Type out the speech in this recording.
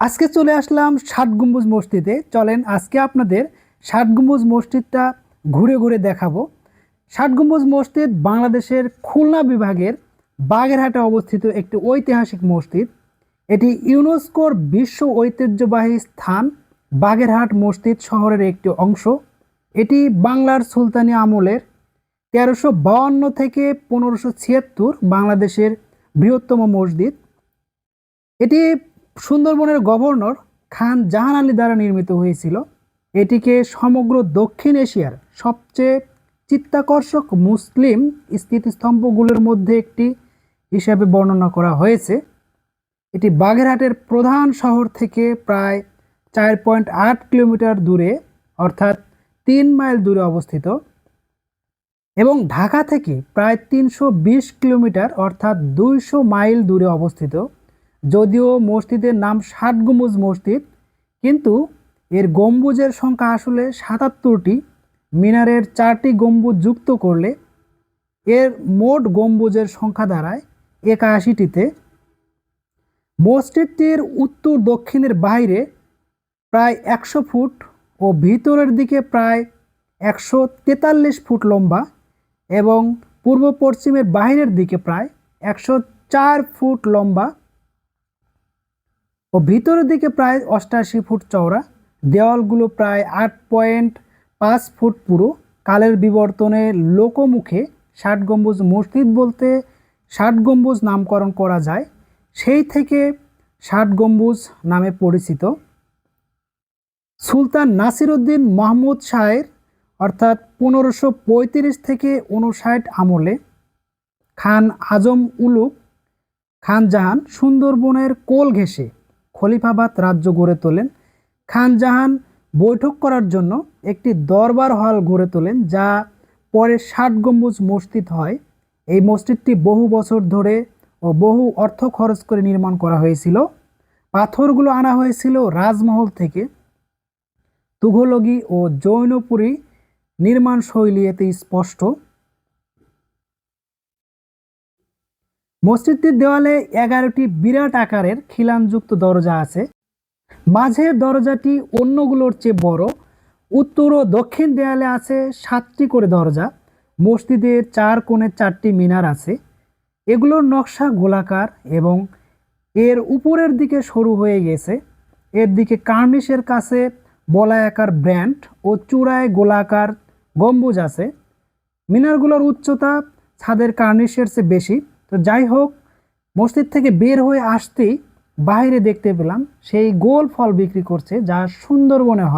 আজকে চলে আসলাম ষাট গম্বুজ মসজিদে। চলেন আজকে আপনাদের ষাট গম্বুজ মসজিদটা ঘুরে ঘুরে দেখাবো। ষাট গম্বুজ মসজিদ বাংলাদেশের খুলনা বিভাগের বাগেরহাটে অবস্থিত একটি ঐতিহাসিক মসজিদ। এটি ইউনেস্কোর বিশ্ব ঐতিহ্যবাহী স্থান, বাগেরহাট মসজিদ শহরের একটি অংশ। এটি বাংলার সুলতানি আমলের তেরোশো বাউান্ন থেকে পনেরোশো ছিয়াত্তর বাংলাদেশের বৃহত্তম মসজিদ। এটি সুন্দরবনের গভর্নর খান জাহান আলী দ্বারা নির্মিত হয়েছিল। এটিকে সমগ্র দক্ষিণ এশিয়ার সবচেয়ে চিত্তাকর্ষক মুসলিম স্থিতিস্তম্ভগুলোর মধ্যে একটি হিসাবে বর্ণনা করা হয়েছে। এটি বাগেরহাটের প্রধান শহর থেকে প্রায় চার পয়েন্ট আট কিলোমিটার দূরে, অর্থাৎ তিন মাইল দূরে অবস্থিত এবং ঢাকা থেকে প্রায় তিনশো বিশ কিলোমিটার, অর্থাৎ দুইশো মাইল দূরে অবস্থিত। যদিও মসজিদের নাম ষাট গম্বুজ মসজিদ, কিন্তু এর গম্বুজের সংখ্যা আসলে সাতাত্তরটি, মিনারের চারটি গম্বুজ যুক্ত করলে এর মোট গম্বুজের সংখ্যা দাঁড়ায় একাশিটিতে। মসজিদটির উত্তর দক্ষিণের বাইরে প্রায় একশো ফুট ও ভিতরের দিকে প্রায় একশো তেতাল্লিশ ফুট লম্বা এবং পূর্ব পশ্চিমের বাইরের দিকে প্রায় একশো চার ফুট লম্বা ও ভিতরের দিকে প্রায় অষ্টাশি ফুট চওড়া। দেওয়ালগুলো প্রায় আট পয়েন্ট পাঁচ ফুট পুরো। কালের বিবর্তনে লোকমুখে ষাট গম্বুজ মসজিদ বলতে ষাট গম্বুজ নামকরণ করা যায়। সেই থেকে ষাট গম্বুজ নামে পরিচিত। সুলতান নাসিরউদ্দিন মাহমুদ শাহের অর্থাৎ পনেরোশো পঁয়ত্রিশ থেকে উনষাট আমলে খান আজম উলুক খান জাহান সুন্দরবনের কোল ঘেঁষে খলিফাবাদ রাজ্য গড়ে তোলেন। খানজাহান বৈঠক করার জন্য একটি দরবার হল গড়ে তোলেন, যা পরে ষাট গম্বুজ মসজিদ হয়। এই মসজিদটি বহু বছর ধরে ও বহু অর্থ খরচ করে নির্মাণ করা হয়েছিল। পাথরগুলো আনা হয়েছিল রাজমহল থেকে। তুঘলগি ও জৈনপুরী নির্মাণ শৈলী এতে স্পষ্ট। মসজিদটির দেওয়ালে এগারোটি বিরাট আকারের খিলানযুক্ত দরজা আছে। মাঝের দরজাটি অন্যগুলোর চেয়ে বড়। উত্তর ও দক্ষিণ দেয়ালে আছে সাতটি করে দরজা। মসজিদের চার কোণে চারটি মিনার আছে। এগুলোর নকশা গোলাকার এবং এর উপরের দিকে সরু হয়ে গেছে। এর দিকে কার্নিশের কাছে বলায়াকার ব্র্যান্ড ও চূড়ায় গোলাকার গম্বুজ আছে। মিনারগুলোর উচ্চতা ছাদের কার্নিশের চেয়ে বেশি। তো যাই হোক, মসজিদ থেকে বের হয়ে আসতেই বাইরে দেখতে পেলাম সেই গোল ফল বিক্রি করছে যা সুন্দরবনে হয়।